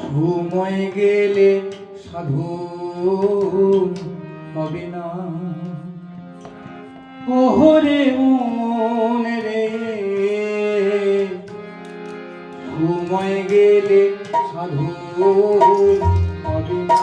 সময় গেলে সাধু হবে না। ওহরে মন রে সময় গেলে সাধু হবে না।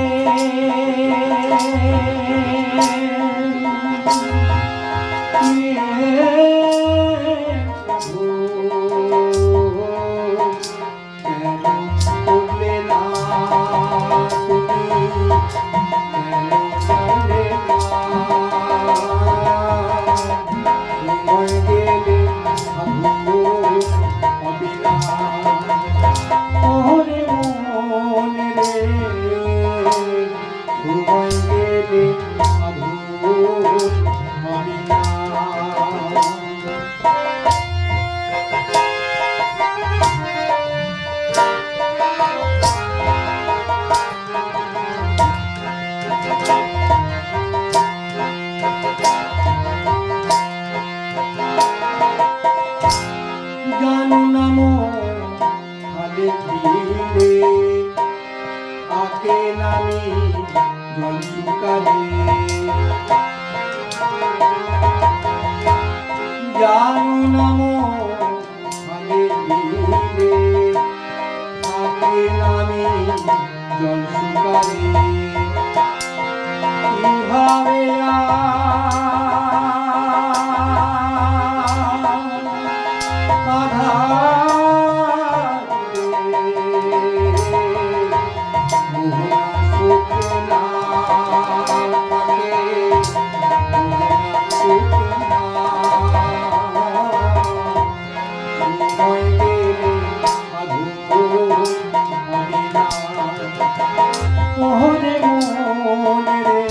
জানো না মনে ধীরে আকে নামি জল শুকাবে কীভাবে ওরে মন রে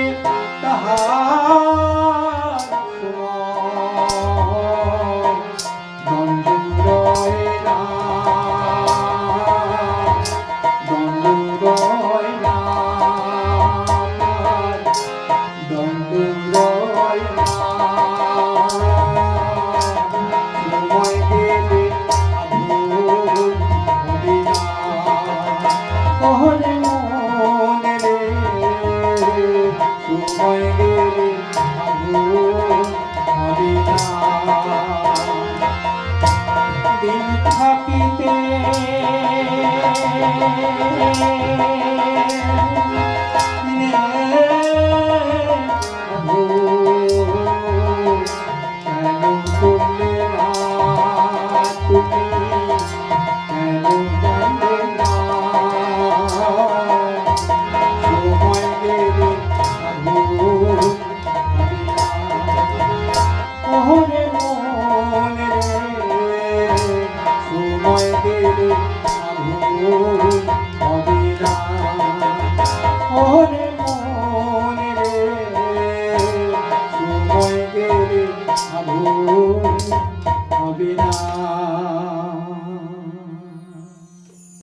থাকিতে।